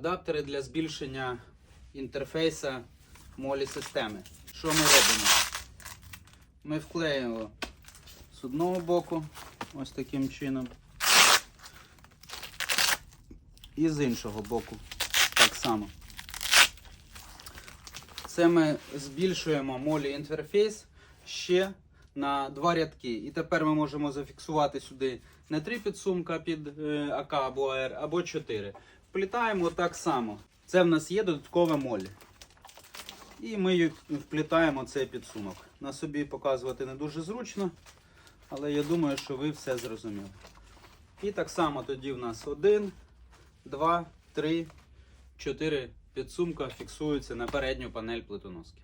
Адаптери для збільшення інтерфейса молі системи. Що ми робимо? Ми вклеїмо з одного боку, ось таким чином. І з іншого боку так само. Це ми збільшуємо молі інтерфейс ще на два рядки. І тепер ми можемо зафіксувати сюди не три підсумка під е, АК або АР, або чотири. Вплітаємо так само. Це в нас є додаткове моль. І ми вплітаємо цей підсумок. На собі показувати не дуже зручно, але я думаю, що ви все зрозуміли. І так само тоді в нас один, два, три, чотири підсумка фіксуються на передню панель плитоноски.